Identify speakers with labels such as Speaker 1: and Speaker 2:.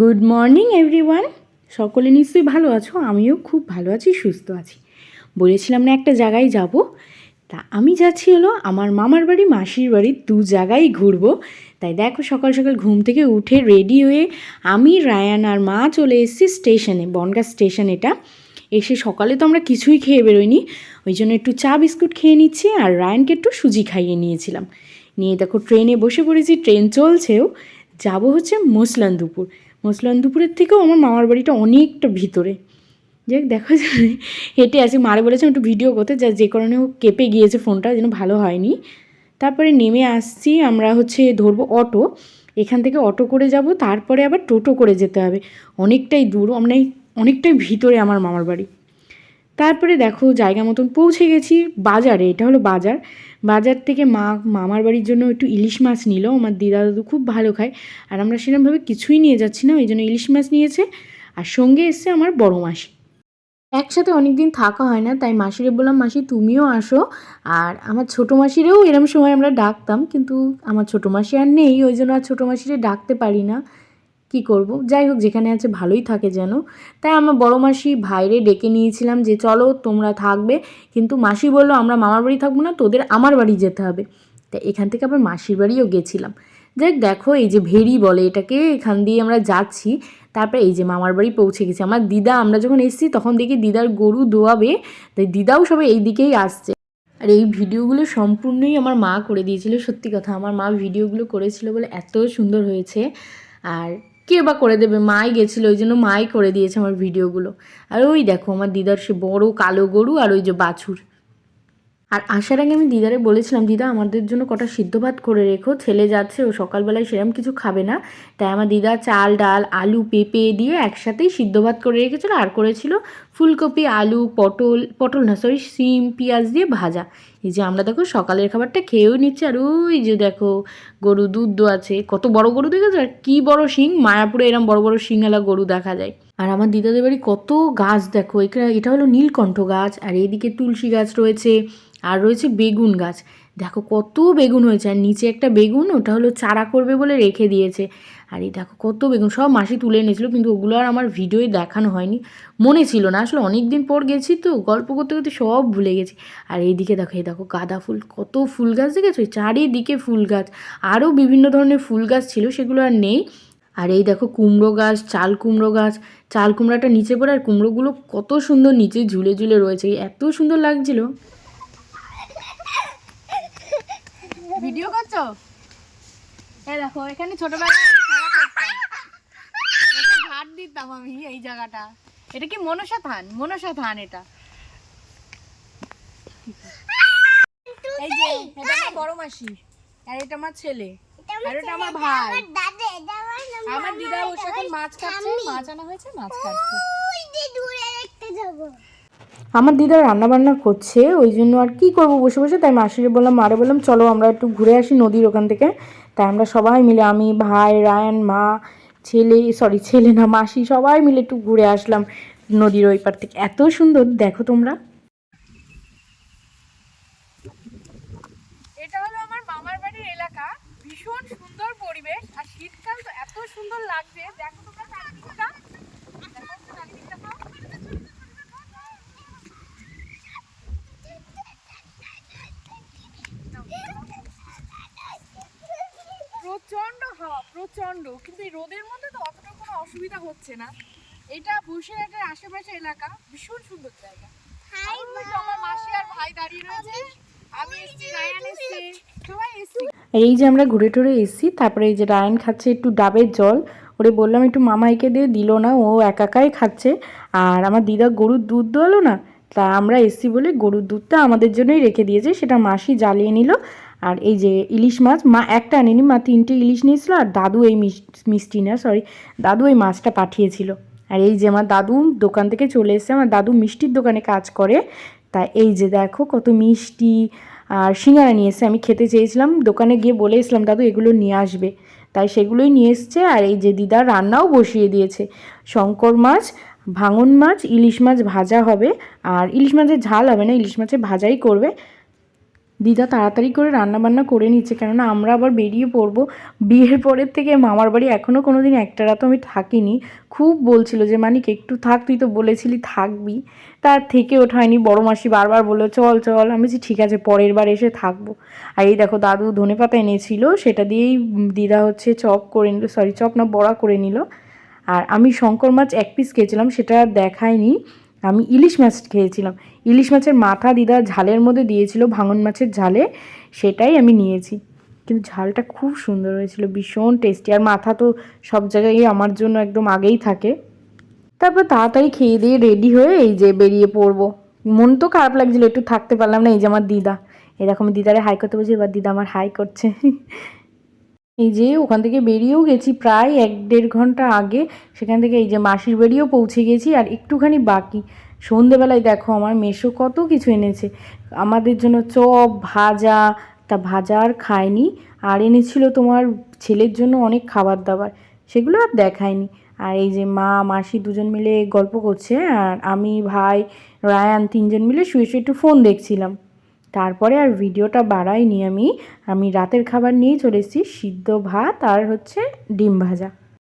Speaker 1: Good morning everyone সকলে নিশ্চয়ই ভালো আছো? আমিও খুব ভালো আছি, সুস্থ আছি। বলেছিলাম না একটা জায়গায় যাব? তা আমি যাচ্ছি হলো আমার মামার বাড়ি, মাসির বাড়ি, দু জায়গায় ঘুরবো। তাই দেখো সকাল সকাল ঘুম থেকে উঠে রেডি হয়ে আমি, রায়ান আর মা চলে এসেছি স্টেশনে, বনগা স্টেশন এটা। এসে সকালে তো আমরা কিছুই খেয়ে বেরোইনি ওই জন্য একটু চা বিস্কুট খেয়ে নিচ্ছি আর রায়ানকে একটু সুজি খাইয়ে নিয়েছিলাম। নিয়ে দেখো ট্রেনে বসে পড়েছি ট্রেন চলছেও। যাব হচ্ছে মুসলানদুপুর মুসলানদুপুরের থেকেও আমার মামার বাড়িটা অনেকটা ভিতরে। যাক, দেখা যায় হেঁটে আসি। মারে বলেছে একটু ভিডিও করতে, যা যে কারণে ও কেঁপে গিয়েছে ফোনটা, যেন ভালো হয়নি। তারপরে নেমে আসছি, আমরা হচ্ছে ধরবো অটো। এখান থেকে অটো করে যাব, তারপরে আবার টোটো করে যেতে হবে। অনেকটাই দূর, অনেক, অনেকটাই ভিতরে আমার মামার বাড়ি। তারপরে দেখো জায়গা মতন পৌঁছে গেছি বাজারে, এটা হলো বাজার। বাজার থেকে মা, মামার বাড়ির জন্য একটু ইলিশ মাছ নিল, আমার দিদা দাদু খুব ভালো খায়। আর আমরা সেরকমভাবে কিছুই নিয়ে যাচ্ছি না, ওই জন্য ইলিশ মাছ নিয়েছে, আর সঙ্গে এসছে আমার বড় মাসি। একসাথে অনেক দিন থাকা হয় না, তাই মাসিরে বললাম, মাসি, তুমিও আসো। আর আমার ছোটো মাসিরেও এরম সময় আমরা ডাকতাম, কিন্তু আমার ছোটো মাসি আর নেই, ওই জন্য আর ছোটো মাসিরে ডাকতে পারি না। কি করব? যাই হোক, যেখানে আছে ভালোই থাকে যেন। তাই আমার বড় মাসি ভাইরে ডেকে নিয়েছিলাম যে, চলো তোমরা থাকবে। কিন্তু মাসি বলল, আমরা মামার বাড়ি থাকব না, তোদের আমার বাড়ি যেতে হবে। তাই এখান থেকে আবার মাসির বাড়িও গেছিলাম। যাই দেখো এই যে ভেরি বলে এটাকে, এখান দিয়ে আমরা যাচ্ছি। তারপরে এই যে মামার বাড়ি পৌঁছে গেছি। আমার দিদা, আমরা যখন এসেছি, তখন দেখি দিদার গরু দোয়াবে, তাই দিদাও সবাই এই দিকেই আসছে। আর এই ভিডিওগুলো সম্পূর্ণই আমার মা করে দিয়েছিল। সত্যি কথা, আমার মা ভিডিওগুলো করেছিল বলে এত সুন্দর হয়েছে। আর কে বা করে দেবে? মাই গেছিল, ওই জন্য মাই করে দিয়েছে আমার ভিডিওগুলো। আর ওই দেখো, আমার দিদার সে বড় কালো গরু আর ওই যে বাছুর। আর আসার আগে আমি দিদারে বলেছিলাম, দিদা, আমাদের জন্য কটা সিদ্ধ ভাত করে রেখো। ছেলে যাচ্ছে, ও সকালবেলায় সেরকম কিছু খাবে না। তাই আমার দিদা চাল, ডাল, আলু পেঁপে দিয়ে একসাথেই সিদ্ধ ভাত করে রেখেছিলো আর করেছিল ফুলকপি, আলু, পটল পটল না, সরি, সিম, পেঁয়াজ দিয়ে ভাজা। এই যে আমরা দেখো সকালের খাবারটা খেয়েও নিচ্ছি, আর ওই যে দেখো গরু দুধ আছে, কত বড় গরু দেখেছ? আর কি বড় শিং, মায়াপুরে এরম বড় বড় শিংওয়ালা গরু দেখা যায়। আর আমার দিদাদের বাড়ি কত গাছ দেখো এখানে এটা হলো নীলকণ্ঠ গাছ, আর এদিকে তুলসী গাছ রয়েছে, আর রয়েছে বেগুন গাছ। দেখো কত বেগুন হয়েছে, আর নিচে একটা বেগুন, ওটা হলো চারা করবে বলে রেখে দিয়েছে। আর এই দেখো কত বেগুন, সব মাসি তুলে এনেছিল, কিন্তু ওগুলো আর আমার ভিডিওয়ে দেখানো হয়নি। মনে ছিল না, আসলে অনেক দিন পর গেছি তো, গল্প করতে করতে সব ভুলে গেছি। আর এইদিকে দেখো, এই দেখো গাঁদা ফুল, কত ফুল গাছ দেখেছ? চারিদিকে ফুল গাছ, আরও বিভিন্ন ধরনের ফুল গাছ ছিল, সেগুলো আর নেই। আর এই দেখো কুমড়ো গাছ, চাল কুমড়ো গাছ, চাল কুমড়োটা নিচে পড়ে, আর কুমড়োগুলো কত সুন্দর নিচে ঝুলে ঝুলে রয়েছে, এত সুন্দর লাগছিল।
Speaker 2: ভিডিও করছ? এই দেখো এখানে ছোটবেলায় খেলা করতাম। দিতাম আমি এই জায়গাটা। এটা কি মনসা থান? মনসা থান এটা। এই যে এটা আমার বড় মাসি। আর এটা আমার ছেলে। আর এটা আমার ভাই। আমার দিদা ওর সাথে মাছ কাটছে। মাছ আনা হয়েছে মাছ কাটছে।
Speaker 1: আমার দিদা রান্না বান্না করছে, ওই জন্য আর কি করব বসে বসে? তাই মাসিরে বললাম, মারে বললাম, চলো আমরা একটু ঘুরে আসি নদীর ওখান থেকে। তাই আমরা সবাই মিলে, আমি, ভাই, রায়ান, মা, ছেলে সরি ছেলে না, মাসি সবাই মিলে একটু ঘুরে আসলাম নদীর ওই পার থেকে। এত সুন্দর, দেখো তোমরা
Speaker 2: এটা হলো আমার মামার বাড়ির এলাকা ভীষণ সুন্দর পরিবেশ আর শীতকাল তো এত সুন্দর লাগছে দেখো তোমরা চারিদিকটা দেখো একটু চারিদিকটা দাও। প্রচণ্ড কিন্তু এই রোদের মধ্যে তো অতটা কোনো অসুবিধা হচ্ছে না। এটা বসিরহাটের আশেপাশে এলাকা ভীষণ সুন্দর জায়গা। আমার মাসি আর ভাই দাঁড়িয়ে রয়েছে। আমি এসছি রায়ান এসছে। সবাই এসছি।
Speaker 1: এই যে আমরা ঘুরে টুরে এসেছি তারপরে এই যে রায়ন খাচ্ছে একটু ডাবের জল। ওরে বললাম একটু মামাইকে দিয়ে দিল না ও একাকাই খাচ্ছে। আর আমার দিদা গরুর দুধ দোয়ালো না? তা আমরা এসছি বলে গরুর দুধটা আমাদের জন্যই রেখে দিয়েছে সেটা মাসি জ্বালিয়ে নিল। আর এই যে ইলিশ মাছ, মা একটা আনেনি, মা তিনটে ইলিশ নিয়েছিল আর দাদু এই মিষ্টি না সরি দাদু এই মাছটা পাঠিয়েছিল। আর এই যে আমার দাদু দোকান থেকে চলে এসেছে, আমার দাদু মিষ্টির দোকানে কাজ করে। তা এই যে দেখো কত মিষ্টি আর সিঙ্গারা নিয়ে এসছে। আমি খেতে চেয়েছিলাম, দোকানে গিয়ে বলে এসলাম দাদু, এগুলো নিয়ে আসবে। তাই সেগুলোই নিয়ে এসছে আর এই যে দিদা রান্নাও বসিয়ে দিয়েছে। শঙ্কর মাছ, ভাঙন মাছ, ইলিশ মাছ ভাজা হবে। আর ইলিশ মাছের ঝাল হবে না, ইলিশ মাছের ভাজাই করবে। দিদা তাড়াতাড়ি করে রান্না বান্না করে নিচ্ছে, কেননা আমরা আবার বেরিয়ে পড়ব। বিয়ের পরের থেকে মামার বাড়ি এখনও কোনো দিন একটা রাতও আমি থাকিনি। খুব বলছিল যে, মানিক, একটু থাক, তুই তো বলেছিলি থাকবি। তার থেকে ওঠা হয়নি। বড় মাসি বারবার বলল, চল চল। আমি বলছি, ঠিক আছে, পরের বার এসে থাকব। আর এই দেখো, দাদু ধনে পাতা এনেছিল, সেটা দিয়েই দিদা হচ্ছে চপ করে নিল সরি চপ না, বড়া করে নিল। আর আমি শঙ্কর মাছ এক পিস খেয়েছিলাম সেটা দেখায়নি। আমি ইলিশ মাছ খেয়েছিলাম। ইলিশ মাছের মাথা দিদা ঝালের মধ্যে দিয়েছিল ভাঙন মাছের ঝালে, সেটাই আমি নিয়েছি। কিন্তু ঝালটা খুব সুন্দর হয়েছিল, ভীষণ টেস্টি আর মাথা তো সব জায়গায় আমার জন্য একদম আগেই থাকে। তারপর তাড়াতাড়ি খেয়ে দিয়ে রেডি হয়ে এই যে বেরিয়ে পড়ব। মন তো খারাপ লাগছিল, একটু থাকতে পারলাম না, এই যে আমার দিদা। এরকম দিদারে হাই করতে বলছি, এবার দিদা আমার হাই করছে। এই যে ওখান থেকে বেরিয়েও গেছি প্রায় এক দেড় ঘণ্টা আগে। সেখান থেকে এই যে মাসির বাড়িও পৌঁছে গেছি আর একটুখানি বাকি। সন্ধেবেলায় দেখো আমার মেশো কত কিছু এনেছে। আমাদের জন্য চপ, ভাজা, তা ভাজা আর খায়নি। আর এনেছিল তোমার ছেলের জন্য অনেক খাবার দাবার। সেগুলো আর দেখায়নি। আর এই যে মা, মাসি দুজন মিলে গল্প করছে। আর আমি, ভাই, রায়ান তিনজন মিলে শুয়ে শুয়ে একটু ফোন দেখছিলাম। তারপরে আর ভিডিওটা বাড়াইনি আমি। আমি রাতের খাবার নিয়েই চলে এসেছি, সিদ্ধ ভাত আর হচ্ছে ডিম ভাজা।